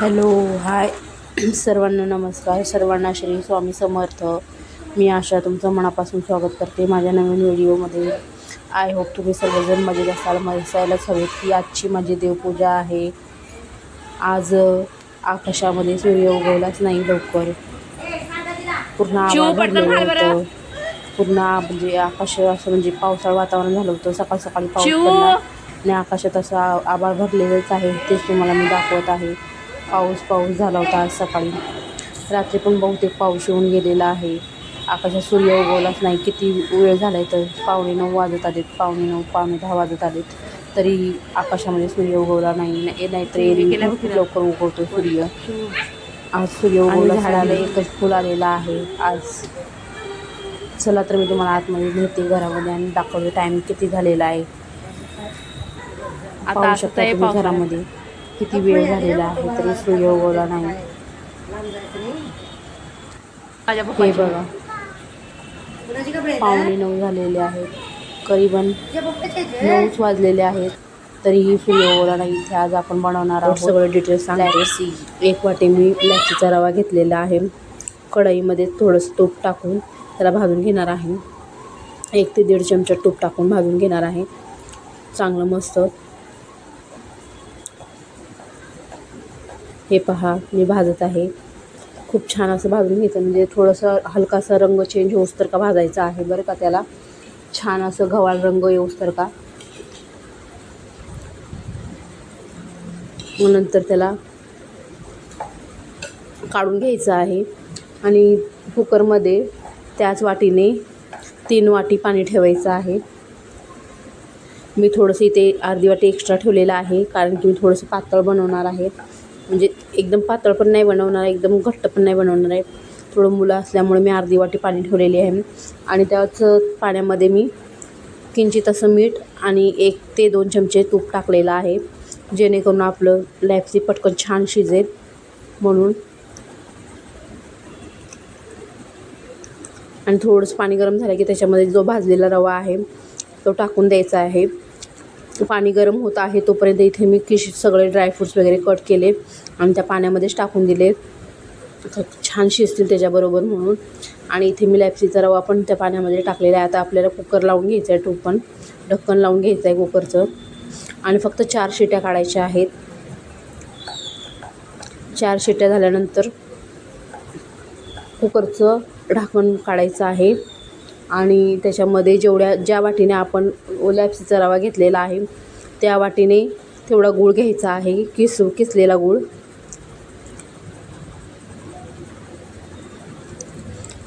Hello hi. सर्वांना नमस्कार. सर्वांना श्री स्वामी समर्थ. मी आशा तुमचं मनापासून स्वागत करते माझ्या नवीन व्हिडिओमध्ये. आय होप तुम्ही सर्वजण मजेत असाल असायलाच हवेत की आजची माझी देवपूजा आहे. आज आकाशामध्ये सूर्य उगवलाच नाही लवकर. पूर्ण. होतं. पूर्ण म्हणजे आकाश असं म्हणजे पावसाळ वातावरण झालं होतं. सकाळ सकाळी पाऊस आणि आकाशात असं आभाळ भरलेलंच आहे. तेच तुम्हाला मी दाखवत आहे. पाऊस पाऊस झाला होता आज सकाळी. रात्री पण बहुतेक पाऊस येऊन गेलेला आहे. आकाशात सूर्य उगवलाच नाही. किती वेळ झाला आहे तर पावणे नऊ वाजत आलेत. पावणे नऊ पावणे दहा वाजत आलेत. तरी आकाशामध्ये सूर्य उगवला नाही. नाही- भरपूर लवकर उगवतो सूर्य. आज सूर्य उगवला झाडाला एकच फुल आलेलं आहे. आज चला तर मी तुम्हाला आतमध्ये नेते घरामध्ये आणि दाखवते टाईम किती झालेला आहे. आता पाहू शकता तुम्ही. घरामध्ये. किती वेळ झालेला आहे तरी सूर्य उगवला नाही. हे बघा. पावणे नऊ झालेले आहेत. करीबन नऊच वाजलेले आहेत. तरीही सूर्य उगवला नाही. इथे आज आपण बनवणार आहोत सगळं डिटेल्स सांगते एक वाटी मी लॅचीचा रवा घेतलेला आहे. कढईमध्ये थोडंसं तूप टाकून त्याला भाजून घेणार आहे. एक ते दीड चमचा तूप टाकून भाजून घेणार आहे. चांगलं मस्त हे पहा मी भाजत आहे. खूप छान असं भाजून घ्यायचं म्हणजे थोडंसं हलकासा रंग चेंज होऊस तर का भाजायचा आहे बरं का त्याला? छान असं गव्हाळ रंग येऊस तर का? मग नंतर त्याला काढून घ्यायचं आहे. आणि कुकरमध्ये त्याच वाटीने तीन वाटी पाणी ठेवायचं आहे. मी थोडंसं इथे अर्धी वाटी एक्स्ट्रा ठेवलेलं आहे कारण की मी थोडंसं पातळ बनवणार आहे. म्हणजे एकदम पातळ पण नाही बनवणार आहे एकदम घट्ट पण नाही बनवणार आहे. थोडं मुलं असल्यामुळे मी अर्धी वाटी पाणी ठेवलेली आहे. आणि त्याच पाण्यामध्ये मी किंचित असं मीठ आणि एक ते दोन चमचे तूप टाकलेलं आहे. जेणेकरून आपलं लॅपसी पटकन छान शिजेल. म्हणून. आणि थोडंसं पाणी गरम झालं की त्याच्यामध्ये जो भाजलेला रवा आहे तो टाकून द्यायचा आहे. पाणी गरम होत आहे तोपर्यंत इथे मी किश सगळे ड्रायफ्रूट्स वगैरे कट केले आणि त्या पाण्यामध्येच टाकून दिले. छान शिजतील त्याच्याबरोबर म्हणून. आणि इथे मी लॅप्सीचा रवा पण त्या पाण्यामध्ये टाकलेला आहे. आता आपल्याला कुकर लावून घ्यायचं आहे टोपण ढक्कन लावून घ्यायचं आहे कुकरचं आणि फक्त चार शिट्या काढायच्या आहेत. चार शिट्या झाल्यानंतर कुकरचं ढाकण काढायचं आहे. आणि त्याच्यामध्ये जेवढ्या ज्या वाटीने आपण लॅप्सीचा रवा घेतलेला आहे त्या वाटीने तेवढा गूळ घ्यायचा आहे किसू किसलेला गूळ.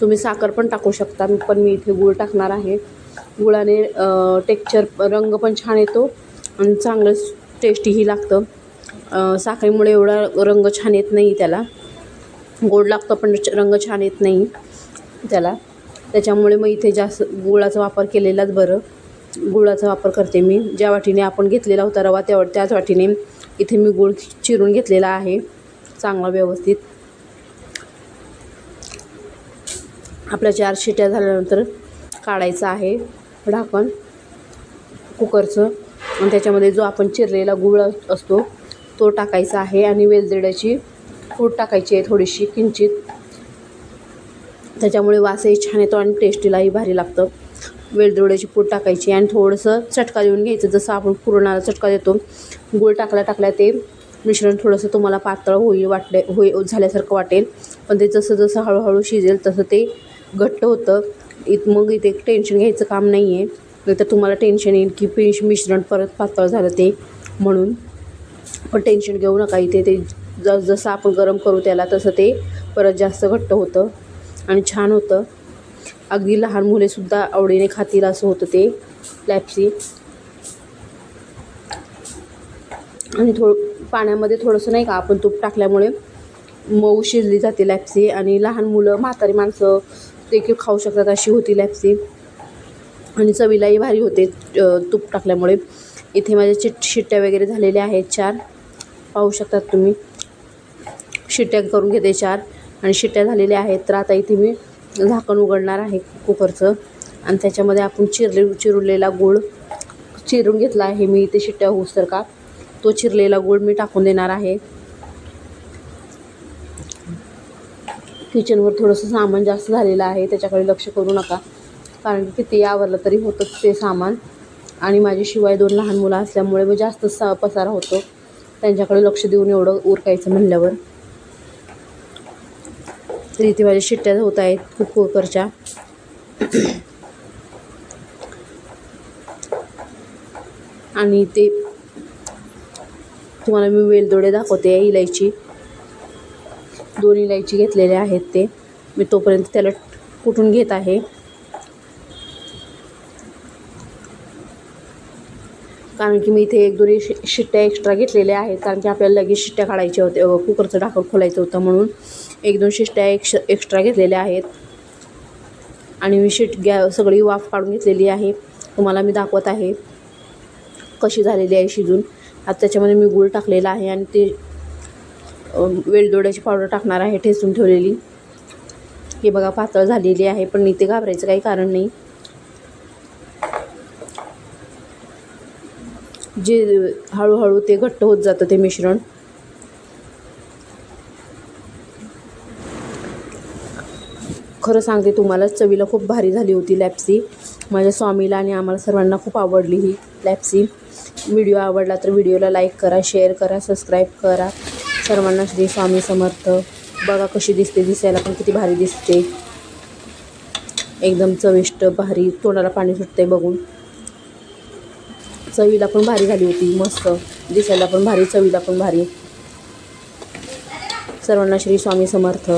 तुम्ही साखर पण टाकू शकता पण मी इथे गूळ टाकणार आहे. गुळाने टेक्चर रंग पण छान येतो आणि चांगलं टेस्टीही लागतं. साखरेमुळे एवढा रंग छान येत नाही त्याला. गोड लागतं पण रंग छान येत नाही त्याला. त्याच्यामुळे मग इथे जास्त गुळाचा वापर केलेलाच बरं. गुळाचा वापर करते मी. ज्या वाटीने आपण घेतलेला होता रवा त्या त्याच वाटीने इथे मी गुळ चिरून घेतलेला आहे. चांगला व्यवस्थित. आपल्या चार शिट्या झाल्यानंतर काढायचं आहे ढाकण कुकरचं. आणि त्याच्यामध्ये जो आपण चिरलेला गुळ असतो तो टाकायचा आहे. आणि वेलदोड्याची पूड टाकायची आहे थोडीशी किंचित. त्याच्यामुळे वासही छान येतो आणि टेस्टीलाही भारी लागतं. वेलदोड्याची पूड टाकायची आणि थोडंसं चटका देऊन घ्यायचं. जसं आपण पुरणाला चटका देतो गूळ टाकल्या टाकल्या ते मिश्रण थोडंसं तुम्हाला पातळ होईल वाटले होई झाल्यासारखं वाटेल. पण ते जसं जसं हळूहळू शिजेल तसं ते घट्ट होतं. इत मग इथे टेन्शन घ्यायचं काम नाही आहे नाही तर तुम्हाला टेन्शन येईल की पिश मिश्रण परत पातळ झालं ते म्हणून. पण टेन्शन घेऊ नका इथे ते जसं आपण गरम करू त्याला तसं ते परत जास्त घट्ट होतं. आणि छान होतं. अगदी लहान मुलेसुद्धा आवडीने खातील असं होतं ते लॅप्सी आणि थोडं पाण्यामध्ये थोडंसं नाही का आपण तूप टाकल्यामुळे मऊ शिजली जाते लॅप्सी आणि लहान मुलं म्हातारी माणसं देखील खाऊ शकतात अशी होती लॅप्सी आणि चवीलाही भारी होते तूप टाकल्यामुळे. इथे माझ्या चिट शिट्ट्या वगैरे झालेल्या आहेत चार. पाहू शकतात तुम्ही. शिट्ट्या करून घेते चार. आणि शिट्ट्या झालेल्या आहेत. तर आता इथे मी झाकण उघडणार आहे कुकरचं. आणि त्याच्यामध्ये आपण चिरले चिरलेला गूळ चिरून घेतला आहे. मी इथे शिट्ट्या होऊस तर का? तो चिरलेला गूळ मी टाकून देणार आहे. किचनवर थोडंसं सामान जास्त झालेलं आहे. त्याच्याकडे लक्ष करू नका. कारण की किती आवरलं तरी होतंच ते सामान. आणि माझी शिवाय दोन लहान मुलं असल्यामुळे मग जास्त सा पसारा होतो. त्यांच्याकडे लक्ष देऊन एवढं उरकायचं म्हणल्यावर. तर इथे माझ्या शिट्ट्या होत आहेत खूप कुकरच्या आणि ते तुम्हाला मी वेलदोडे दाखवते इलायची. दोन इलायची घेतलेले आहेत ते. मी तोपर्यंत त्याला कुटून घेत आहे? कारण की मी इथे एक दोन शि शिट्ट्या एक्स्ट्रा घेतलेल्या आहेत. कारण की आपल्याला लगेच शिट्ट्या काढायच्या होत्या. कुकरचं ढाकण खोलायचं होतं म्हणून एक दोन शिट्ट्या एक्श एक्स्ट्रा घेतलेल्या आहेत. आणि मी शिट गॅ सगळी वाफ काढून घेतलेली आहे. तुम्हाला मी दाखवत आहे कशी झालेली आहे शिजून. आता त्याच्यामध्ये मी गूळ टाकलेला आहे आणि ते वेलदोड्याची पावडर टाकणार आहे ठेचून ठेवलेली. हे बघा पातळ झालेली आहे पण इथे घाबरायचं काही कारण नाही. जे हळूहळू ते घट्ट होत जातं ते मिश्रण. खरं सांगते तुम्हाला चवीला खूप भारी झाली होती लॅप्सी माझ्या स्वामीला आणि आम्हाला सर्वांना खूप आवडली ही लॅप्सी व्हिडिओ आवडला तर व्हिडिओला लाईक करा शेअर करा सबस्क्राईब करा. सर्वांना श्री स्वामी समर्थ. बघा कशी दिसते दिसायला पण किती भारी दिसते. एकदम चविष्ट भारी तोंडाला पाणी सुटते बघून. चवीला पण भारी झाली होती मस्त. दिसायला पण भारी चवीला पण भारी. सर्वांना श्री स्वामी समर्थ.